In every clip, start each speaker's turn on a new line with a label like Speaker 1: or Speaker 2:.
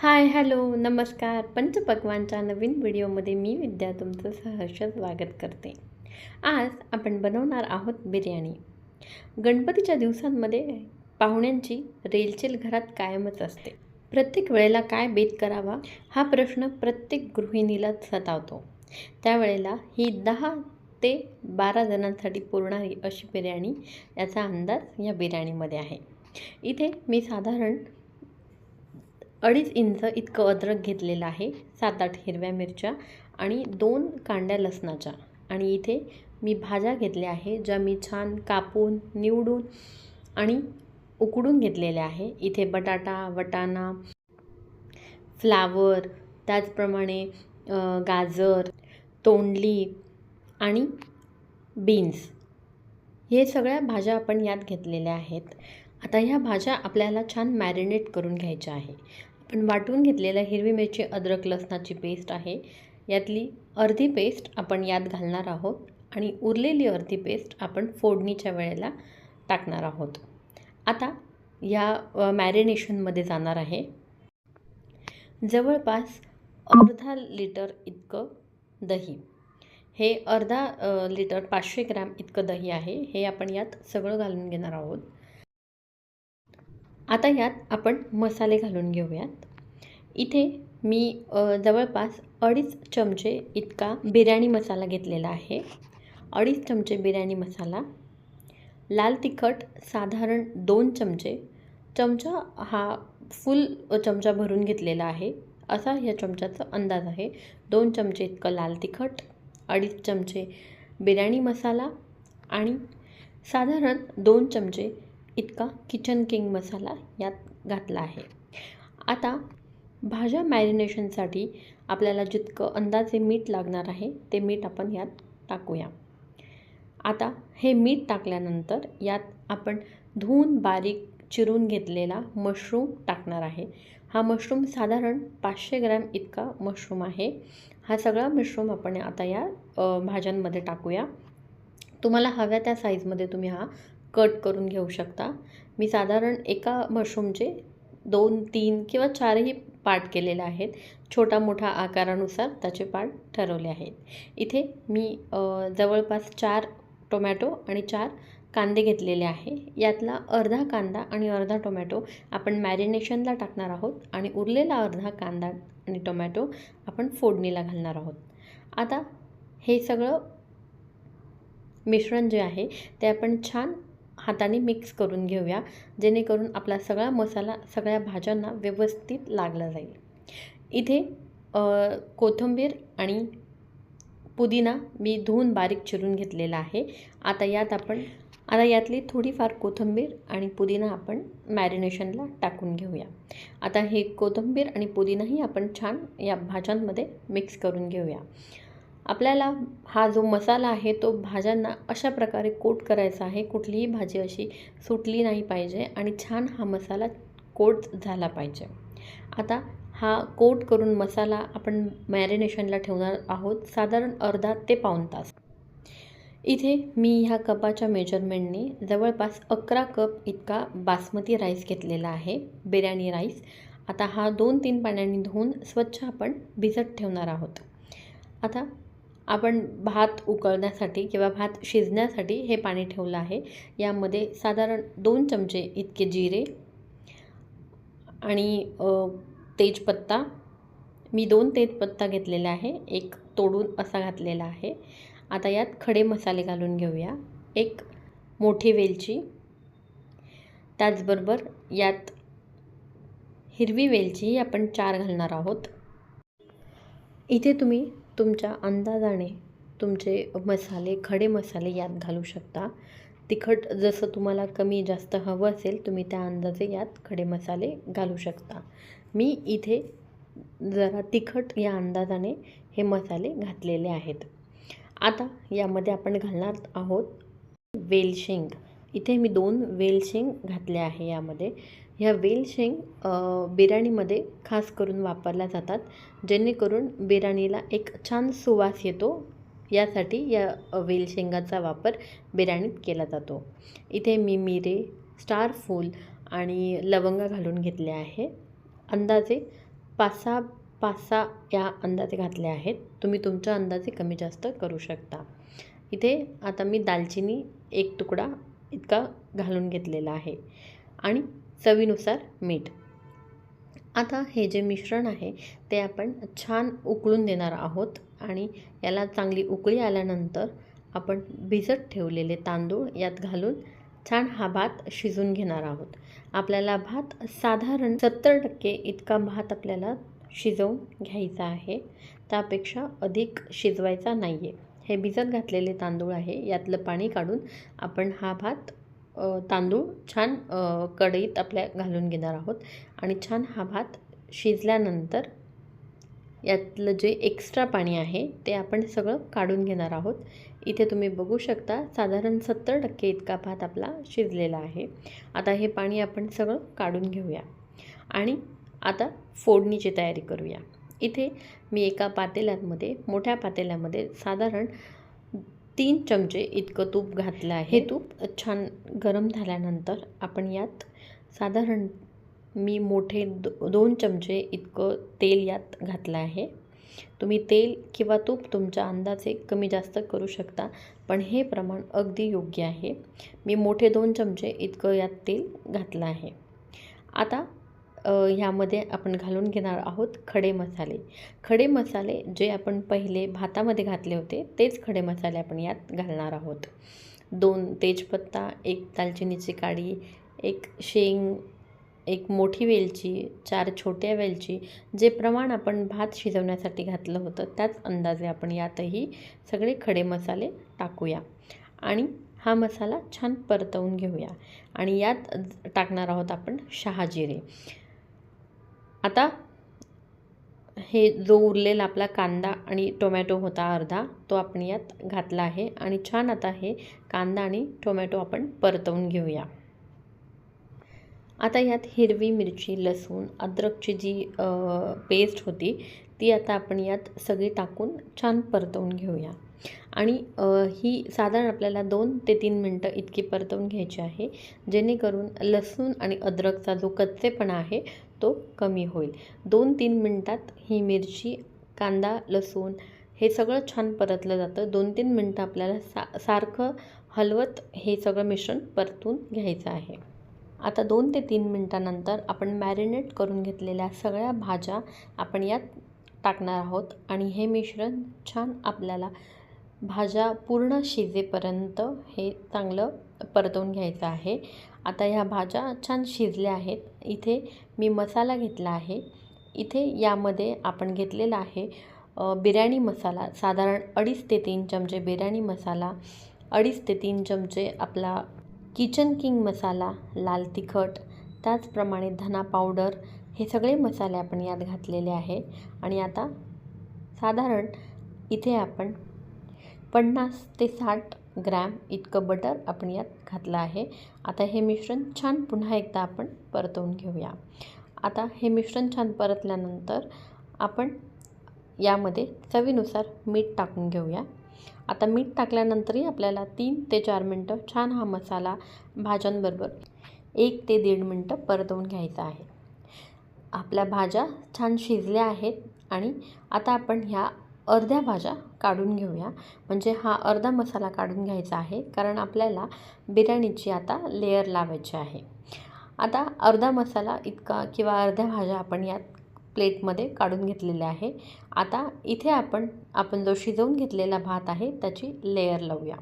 Speaker 1: Hi hello नमस्कार. पंचपक्वानच्या नवीन व्हिडिओमध्ये मी विद्या तुमचं सहर्ष स्वागत करते. आज आपण बनवणार आहोत बिर्याणी. गणपतीच्या दिवसांमध्ये पाहुण्यांची रेलचेल घरात कायमच असते. प्रत्येक वेळेला काय बेत करावा हा प्रश्न प्रत्येक गृहिणीला सतावतो. त्यावेळेला ही दहा ते बारा जणांसाठी पुरणारी अशी बिर्याणी याचा अंदाज या बिर्याणीमध्ये आहे. इथे मी साधारण अडीच इंच इतकं अद्रक घेतलेलं आहे सात आठ हिरव्या मिरच्या आणि दोन कांड्या लसणाच्या. आणि इथे मी भाज्या घेतल्या आहे ज्या मी छान कापून निवडून आणि उकडून घेतलेल्या आहे. इथे बटाटा वटाणा फ्लावर त्याचप्रमाणे गाजर तोंडली आणि बीन्स. हे सगळ्या भाज्या आपण यात घेतलेल्या आहेत. आता ह्या भाज्या आपल्याला छान मॅरिनेट करून घ्यायच्या आहे. आपण वाटून घेतलेल्या हिरवी मिरची अद्रक लसणाची पेस्ट आहे. यातली अर्धी पेस्ट आपण यात घालणार आहोत आणि उरलेली अर्धी पेस्ट आपण फोडणीच्या वेळेला टाकणार आहोत. आता या मॅरिनेशनमध्ये जाणार आहे. जवळपास अर्धा लिटर इतकं दही. हे अर्धा लिटर पाचशे ग्रॅम इतकं दही आहे. हे आपण यात सगळं घालून घेणार आहोत. आता यात आपण मसाले घालून घेऊयात. इथे मी जवळपास अडीच चमचे इतका बिर्याणी मसाला घेतलेला आहे. अडीच चमचे बिर्याणी मसाला. लाल तिखट साधारण दोन चमचे. चमचा हा फुल चमचा भरून घेतलेला आहे. असा ह्या चमच्याचा अंदाज आहे. दोन चमचे इतकं लाल तिखट अडीच चमचे बिर्याणी मसाला आणि साधारण दोन चमचे इतका किचन किंग मसाला यात घातला आहे. आता भाज्या मॅरिनेशनसाठी आपल्याला जितकं अंदाजे मीठ लागणार आहे ते मीठ आपण यात टाकूया. आता हे मीठ टाकल्यानंतर यात आपण धुवून बारीक चिरून घेतलेला मशरूम टाकणार आहे. हा मशरूम साधारण पाचशे ग्रॅम इतका मशरूम आहे. हा सगळा मशरूम आपण आता या भाज्यांमध्ये टाकूया. तुम्हाला हव्या त्या साईजमध्ये तुम्ही हा कट करून घेऊ शकता. मी साधारण एका मशरूमचे दोन तीन किंवा चारही पार्ट केलेले आहेत. छोटा मोठा आकारानुसार त्याचे पार्ट ठरवले आहेत. इथे मी जवळपास चार टोमॅटो आणि चार कांदे घेतलेले आहे. यातला अर्धा कांदा आणि अर्धा टोमॅटो आपण मॅरिनेशनला टाकणार आहोत आणि उरलेला अर्धा कांदा आणि टोमॅटो आपण फोडणीला घालणार आहोत. आता हे सगळं मिश्रण जे आहे ते आपण छान हाताने मिक्स करून घेऊया जेणेकरून आपला सगळा मसाला सगळ्या भाज्यांना व्यवस्थित लागला जाईल. इथे कोथिंबीर आणि पुदिना मी धुवून बारीक चिरून घेतलेला आहे. आता यात आपण आता यातली थोडीफार कोथिंबीर आणि पुदिना आपण मॅरिनेशनला टाकून घेऊया. आता हे कोथिंबीर आणि पुदिनाही आपण छान या भाज्यांमध्ये मिक्स करून घेऊया. आपल्याला हा जो मसाला आहे तो भाज्यांना अशा प्रकारे कोट करायचा आहे. कुठलीही भाजी अशी सुटली नाही पाहिजे आणि छान हा मसाला कोट झाला पाहिजे. आता हा कोट करून मसाला आपण मॅरिनेशनला ठेवणार आहोत. साधारण अर्धा ते पाऊण तास. इथे मी ह्या कपाच्या मेजरमेंटने जवळपास अकरा कप इतका बासमती राईस घेतलेला आहे. बिर्याणी राईस. आता हा दोन तीन पाण्याने धुवून स्वच्छ आपण भिजत ठेवणार आहोत. आता आपण भात उकळण्यासाठी किंवा भात शिजण्यासाठी हे पाणी ठेवलं आहे. यामध्ये साधारण दोन चमचे इतके जिरे आणि तेजपत्ता. मी दोन तेजपत्ता घेतलेला आहे. एक तोडून असा घातलेला आहे. आता यात खडे मसाले घालून घेऊया. एक मोठी वेलची. त्याचबरोबर यात हिरवी वेलची आपण चार घालणार आहोत. इथे तुम्ही तुमच्या अंदाजाने तुमचे मसाले खडे मसाले यात घालू शकता. तिखट जसं तुम्हाला कमी जास्त हवं असेल तुम्ही त्या अंदाजे यात खडे मसाले घालू शकता. मी इथे जरा तिखट या अंदाजाने हे मसाले घातलेले आहेत. आता यामध्ये आपण घालणार आहोत वेलशेंग. इथे मी दोन वेलशेंग घातले आहे यामध्ये. ह्या वेलशेंग शेंग बिर्याणीमध्ये खास करून वापरल्या जातात जेणेकरून बिर्याणीला एक छान सुवास येतो. यासाठी या वेल वेलशेंगाचा वापर बिर्याणीत केला जातो. इथे मी मिरे स्टार फूल आणि लवंगा घालून घेतले आहे. अंदाजे पाच सहा पाच सहा या अंदाजे घातले आहेत. तुम्ही तुमच्या अंदाजे कमी जास्त करू शकता. इथे आता मी दालचिनी एक तुकडा इतका घालून घेतलेला आहे. आणि चवीनुसार मीठ. आता हे जे मिश्रण आहे ते आपण छान उकळून देणार आहोत आणि याला चांगली उकळी आल्यानंतर आपण भिजत ठेवलेले तांदूळ यात घालून छान हा भात शिजून घेणार आहोत. आपल्याला भात साधारण सत्तर टक्के इतका भात आपल्याला शिजवून घ्यायचा आहे. त्यापेक्षा अधिक शिजवायचा नाही आहे हे भिजत घातलेले तांदूळ आहे. यातलं पाणी काढून आपण हा भात तांदूळ छान कढईत आपल्या घालून घेणार आहोत. आणि छान हा भात शिजल्यानंतर यातलं जे एक्स्ट्रा पाणी आहे ते आपण सगळं काढून घेणार आहोत. इथे तुम्ही बघू शकता साधारण सत्तर टक्के इतका भात आपला शिजलेला आहे. आता हे पाणी आपण सगळं काढून घेऊया. आणि आता फोडणीची तयारी करूया. इथे मी एका पातेल्यामध्ये मोठ्या पातेल्यामध्ये साधारण तीन चमचे इतकं तूप घातलं आहे. हे तूप छान गरम झाल्यानंतर आपण यात साधारण मी मोठे दो दोन चमचे इतकं तेल यात घातलं आहे. तुम्ही तेल किंवा तूप तुमच्या अंदाजे कमी जास्त करू शकता पण हे प्रमाण अगदी योग्य आहे. मी मोठे दोन चमचे इतकं यात तेल घातलं आहे. आता ह्यामध्ये आपण घालून घेणार आहोत खडे मसाले. खडे मसाले जे आपण पहिले भातामध्ये घातले होते तेच खडे मसाले आपण यात घालणार आहोत. दोन तेजपत्ता एक दालचिनीची काडी एक शेंग एक मोठी वेलची चार छोट्या वेलची जे प्रमाण आपण भात शिजवण्यासाठी घातलं होतं त्याच अंदाजे आपण यातही सगळे खडे मसाले टाकूया. आणि हा मसाला छान परतवून घेऊया. आणि यात टाकणार आहोत आपण शहाजिरे. आता हे जो उरलेला आपला कांदा आणि टोमॅटो होता अर्धा तो आपण यात घातला आहे. आणि छान आता हे कांदा आणि टोमॅटो आपण परतवून घेऊया. आता यात हिरवी मिरची लसूण अद्रकची जी पेस्ट होती ती आता आपण यात सगळी टाकून छान परतवून घेऊया. आणि ही साधारण आपल्याला दोन ते तीन मिनटं इतकी परतवून घ्यायची आहे. जेणेकरून लसूण आणि अद्रकचा जो कच्चेपणा आहे तो कमी होईल. दोन तीन मिनटात ही मिरची कांदा लसूण हे सगळं छान परतलं जातं. दोन तीन मिनटं आपल्याला सा सारखं हलवत हे सगळं मिश्रण परतून घ्यायचं आहे. आता दोन ते तीन मिनटानंतर आपण मॅरिनेट करून घेतलेल्या सगळ्या भाज्या आपण यात टाकणार आहोत आणि हे मिश्रण छान आपल्याला भाज्या पूर्ण शिजेपर्यंत हे चांगलं परतवून घ्यायचं आहे. आता ह्या भाज्या छान शिजल्या आहेत. इथे मी मसाला घेतला आहे. इथे यामध्ये आपण घेतलेला आहे बिर्याणी मसाला. साधारण अडीच ते तीन चमचे बिर्याणी मसाला अडीच ते तीन चमचे आपला किचन किंग मसाला लाल तिखट त्याचप्रमाणे धना पावडर हे सगळे मसाले आपण यात घातलेले आहे. आणि आता साधारण इथे आपण पन्नास ते साठ ग्रॅम इतकं बटर आपण यात घातलं आहे. आता हे मिश्रण छान पुन्हा एकदा आपण परतवून घेऊया. आता हे मिश्रण छान परतल्यानंतर आपण यामध्ये चवीनुसार मीठ टाकून घेऊया. आता मीठ टाकल्यानंतरही आपल्याला तीन ते चार मिनटं छान हा मसाला भाज्यांबरोबर एक ते दीड मिनटं परतवून घ्यायचा आहे. आपल्या भाज्या छान शिजल्या आहेत आणि आता आपण ह्या अर्ध्या भाज्या काढून घेऊया. म्हणजे हा अर्धा मसाला काढून घ्यायचा आहे. कारण आपल्याला बिर्याणीची आता लेअर लावायची आहे. आता अर्धा मसाला इतका किंवा अर्ध्या भाज्या आपण यात प्लेटमध्ये काढून घेतलेल्या आहे. आता इथे आपण आपण जो शिजवून घेतलेला भात आहे त्याची लेअर लावूया.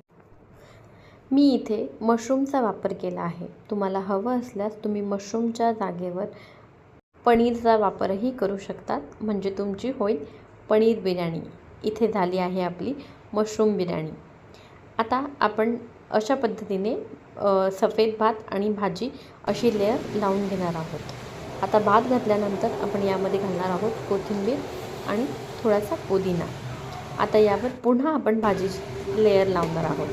Speaker 1: मी इथे मशरूमचा वापर केला आहे. तुम्हाला हवं असल्यास तुम्ही मशरूमच्या जागेवर पनीरचा वापरही करू शकतात. म्हणजे तुमची होईल पनीर बिर्याणी. इथे झाली आहे आपली मशरूम बिर्याणी. आता आपण अशा पद्धतीने सफेद भात आणि भाजी अशी लेअर लावून घेणार आहोत. आता भात घातल्यानंतर आपण यामध्ये घालणार आहोत कोथिंबीर आणि थोडासा पुदिना. आता यावर पुन्हा आपण भाजीची लेअर लावणार आहोत.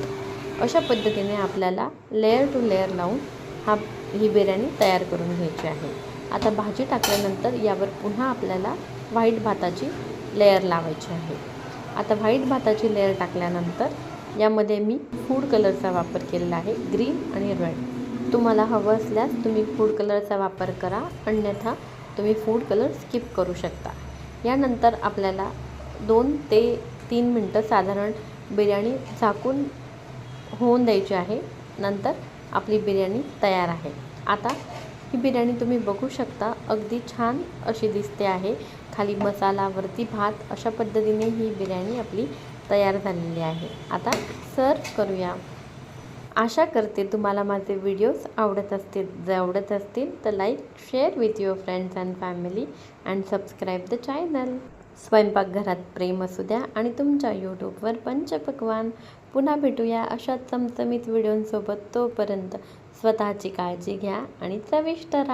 Speaker 1: अशा पद्धतीने आपल्याला लेअर टू लेअर लावून हा ही बिर्याणी तयार करून घ्यायची आहे. आता भाजी टाकल्यानंतर यावर पुन्हा आपल्याला व्हाईट भाताची लेअर लावायची आहे. आता व्हाईट भाताची लेअर टाकल्यानंतर यामध्ये मी फूड कलरचा वापर केलेला आहे ग्रीन आणि रेड तुम्हाला हवं असल्यास तुम्ही फूड कलरचा वापर करा अन्यथा तुम्ही फूड कलर स्किप करू शकता. यानंतर आपल्याला दोन ते तीन मिनटं साधारण बिर्याणी झाकून होऊन द्यायची आहे. नंतर आपली बिर्याणी तयार आहे. आता ही बिर्याणी तुम्ही बघू शकता अगदी छान अशी दिसते आहे. खाली मसाला वरती भात अशा पद्धतीने ही बिर्याणी आपली तयार झालेली आहे. आता सर्व करूया. आशा करते तुम्हाला माझे व्हिडिओज आवडत असतील. जर आवडत असतील तर like share with your friends and family and subscribe the channel स्वयंपाकघरात प्रेम असू द्या आणि तुमच्या यूट्यूबवर पंचपक्वान. पुन्हा भेटूया अशा चमचमीत व्हिडिओंसोबत तोपर्यंत स्वतःची काळजी घ्या आणि चविष्ट राहा.